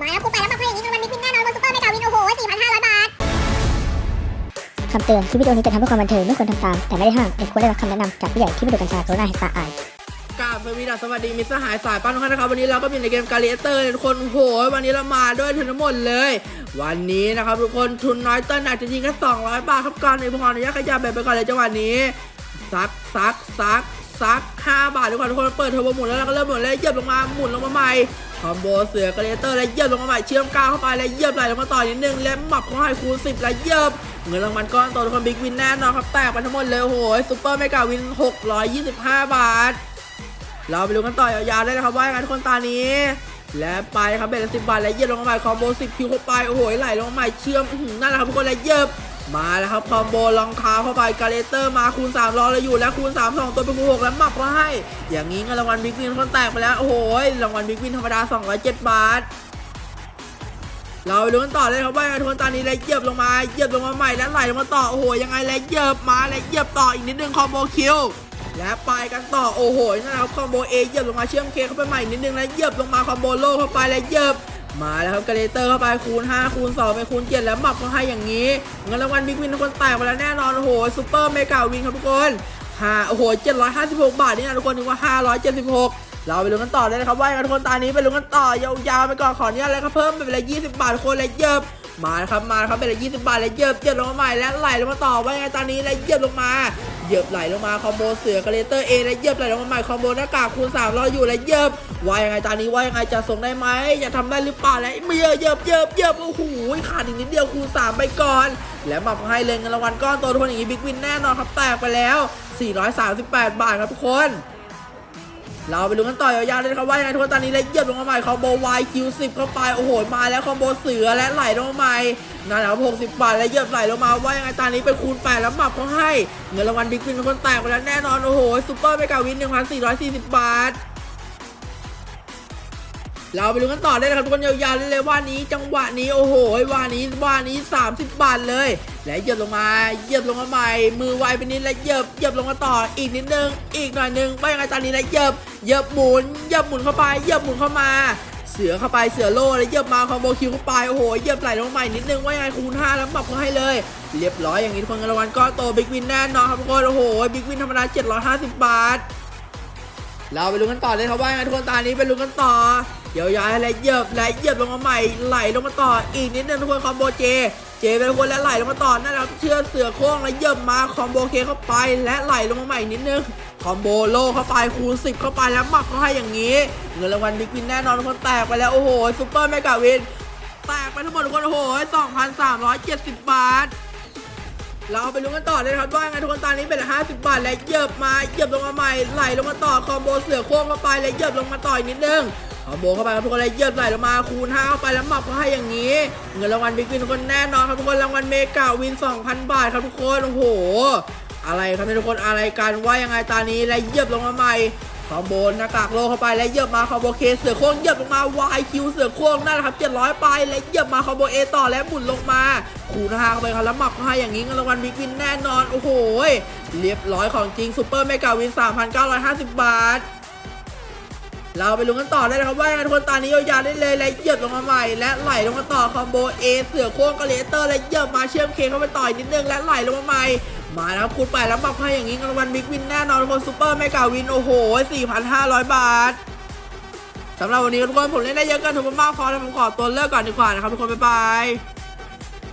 มาแล้วคุณไปแล้วมาให้อย่างนี้รางวัลบิ๊กวินแน่นอนบนซุปเปอร์เมกาวินโอ้โห4,500 บาทคำเตือนคลิปวิดีโอนี้จะทำเพื่อความบันเทิงไม่ควรทำตาม แต่ไม่ได้ห้ามเด็กควรได้รับคำแนะนำจากผู้ใหญ่ที่ไม่ดูกัญชาโซน่าเฮตาอายกราบสวัสดีสวัสดีมิตรสหายสายปั้นทุกท่านนะครับวันนี้เราก็มีในเกมการีเตอร์ทุกคนโอ้โหวันนี้เรามาด้วยทุนทั้งหมดเลย วันนี้นะครับทุกคนทุนน้อยเต้นอาจจะยิงแค่200 บาทครับก่อนในพออนุญาตขยับแบบไปก่อนเลยจังหวะนี้ซักซักซัก ซัก 5 บาททุกคนทุกคนเปิดเทอร์โบหมุนแล้วเราก็เริ่มหมุนแล้วเหยียบลงมาหมุนลงมาใหม่คอมโบเสือกรีเลเตอร์แล้วเหยียบลงมาใหม่เชื่อมก้าวเข้าไปแล้วเหยียบไหลลงมาต่อนิดนึงแล้วหมับขาให้คูณ10แล้วเหยียบเงินรางวัลก้อนโตทุกคนบิ๊กวินแน่นอนครับแตกไปทั้งหมดเลยโอ้โหซุปเปอร์เมกาวิน 625 บาท เราไปดูกันต่อยาวๆได้เลยครับว่าอย่างไรทุกคนตานี้และไปครับเบ็ดละสิบบาทและเยียบลงมาใหม่คอมโบสิบคิวเข้าไปโอ้โหไหลลงมาใหม่เชื่อมนั่นแหละครับทุกคนและเยียบ มาแล้วครับคอมโบรองเท้าเข้าไปกาเลเตอร์มาคูณ3รอเราอยู่แล้วคูณ3 2ตัวเป็นคูณ6แล้วหมับก็ให้อย่างนี้เงินรางวัลบิ๊กวินคนแตกไปแล้วโอ้โหรางวัลบิ๊กวินธรรมดา 207 บาท เราไปดูกันต่อเลยครับว่าทุกคนตอนนี้เลยเหยียบลงมาเหยียบลงมาใหม่แล้วไหลลงมาต่อโอ้โหยังไงเลยเหยียบมาเลยเหยียบต่ออีกนิดนึงคอมโบคิวและไปกันต่อโอ้โหนั่นนะครับคอมโบเอเหยียบลงมาเชื่อมเคเข้าไปใหม่นิดนึงแล้วเหยียบลงมาคอมโบโลเข้าไปแล้วเหยียบ มาแล้วครับกาเลเตอร์เข้าไปคูณ 5 คูณ2ไปคูณ 7 แล้วหมับเขาให้อย่างนี้ เงินรางวัลบิ๊กวินทุกคนแตกไปแล้วแน่นอนโอ้โหซูเปอร์เมกาวินครับทุกคนห้าโอ้โห 756 บาทนี่นะทุกคนนึกว่า 576 เราไปลุ้นกันต่อเลยนะครับว่าอย่างไรทุกคนตอนนี้ไปลุ้นกันต่อยาวๆไปก่อนขออนุญาตเลยครับเพิ่มเป็นเลา20 บาทคนเลยเยิบมาครับมาครับเป็นเลา20 บาทเลยเยิบเยิบลงมาใหม่และไหลลงมาต่อว่ายังไงตอนนี้เลยเยิบลงมา เหยียบไหลลงมาคอมโบเสือกาเลเตอร์เอและเหยียบไหลลงมาใหม่คอมโบหน้ากากคูณ3รออยู่และเหยียบว่ายังไงตอนนี้ว่ายังไงจะส่งได้ไหมจะทำได้หรือเปล่าและเมียเหยียบเหยียบเหยียบโอ้โหขาดอีกนิดเดียวคูณ3ไปก่อน แล้วมาให้เลยเงินรางวัลก้อนโตทุกคนอย่างนี้บิ๊กวินแน่นอนครับแตกไปแล้ว 438 บาทครับทุกคน เราไปดูกันต่อยาวๆเลยนะครับว่ายังไงทุกคนตอนนี้เลยเยียบลงมาใหม่คอมโบวายคิวสิบเข้าไปโอ้โหมาแล้วคอมโบเสือและไหลลงมาใหม่นั่นแหละครับ60บาทและเยียบไหลลงมาว่ายังไงตอนนี้เป็นคูณแปดแล้วหมับเขาให้เงินรางวัลบิ๊กวินเป็นคนแตกไปแล้วแน่นอนโอ้โหซูเปอร์เมกาวิน1,440บาท เราไปดูกันต่อได้เลยครับทุกคนยาวๆเลยว่านี้จังหวะนี้โอ้โหว่านี้ว่านี้ 30 บาทเลย และเหยียบลงมาเหยียบลงมาใหม่ มือไวไปนิดและเหยียบเหยียบลงมาต่ออีกนิดนึงอีกหน่อยนึงว่ายังไงตอนนี้และเหยียบเหยียบหมุนเหยียบหมุนเข้าไปเหยียบหมุนเข้ามาเสือเข้าไปเสือโล่แล้วเหยียบมาคอมโบคิวเข้าไปโอ้โหเหยียบไหลลงมาใหม่นิดนึงว่ายังไงคูณ5แล้วปรับเขาให้เลย เรียบร้อยอย่างนี้ทุกคนเงินรางวัลก้อนโตบิ๊กวินแน่นอนครับทุกคนโอ้โหบิ๊กวินธรรมดา750 บาท เราไปลุ้นกันต่อเลยครับว่ายังไงทุกคนตอนนี้ไปลุ้นกันต่อเดี๋ยวย้าวๆและเหยียบและเหยียบลงมาใหม่ไหลลงมาต่ออีกนิดนึงทุกคนคอมโบเจ เจเป็นคนและไหลลงมาต่อนั่นแหละครับเชือกเสือโค้งและเหยียบมาคอมโบเคเข้าไปและไหลลงมาใหม่นิดนึงคอมโบโลเข้าไปคูณ10 เข้าไปแล้วหมักเขาให้อย่างนี้เงินรางวัลบิ๊กวินแน่นอนทุกคนแตกไปแล้วโอ้โหซูเปอร์เมกาวินแตกไปทั้งหมดทุกคนโอ้โห2,370 บาท เราไปลุ้นกันต่อเลยครับว่างไงทุกคนตอนนี้เป็นห้าสิบบาทและเหยียบมาเหยียบลงมาใหม่ไหลลงมาต่อคอมโบเสือโค้งเข้าไปและเหยียบลงมาต่ออีกนิดนึงคอมโบเข้าไปครับทุกคนเลยเหยียบไหลลงมาคูณ5เข้าไปแล้วหมับเขาให้อย่างนี้ เงินรางวัลบิ๊กวินทุกคนแน่นอนครับทุกคนรางวัลเมกาวิน 2,000 บาทครับทุกคนโอ้โหอะไรครับทุกคนอะไรกันว่ายังไงตอนนี้และเหยียบลงมาใหม่ คอมโบหน้ากากโลเข้าไปและเหยียบมาคอมโบเคเสือโค้งเหยียบลงมาวายคิวเสือโค้งนั่นแหละครับ700 ไปและเหยียบมาคอมโบเอต่อและหมุนลงมาขู่ห้าเข้าไปครับแล้วหมับเขาให้อย่างนี้เงินรางวัลบิ๊กวินแน่นอนโอ้โหเรียบร้อยของจริงซูเปอร์เมกาวิน 3,950 บาท เราไปลุ้นกันต่อได้เลยครับว่าทุกคนตอนนี้ยาวๆได้เลยและเหยียบลงมาใหม่ และไหลลงมาต่อคอมโบ A เสือโค้งกระเลเตอร์และเหยียบมาเชื่อมเคเข้าไปต่อยนิดนึงและไหลลงมาใหม่มาแล้วคูณไปแล้วหมับให้อย่างนี้เงินรางวัลบิ๊กวินแน่นอนทุกคนซูเปอร์เมกาวินโอ้โห 4,500 บาทสำหรับวันนี้ทุกคนผมเล่นได้เยอะเกันถูกมากพอแล้วผมขอตัวเลิกก่อนดีกว่านะครับทุกคนบ๊ายบาย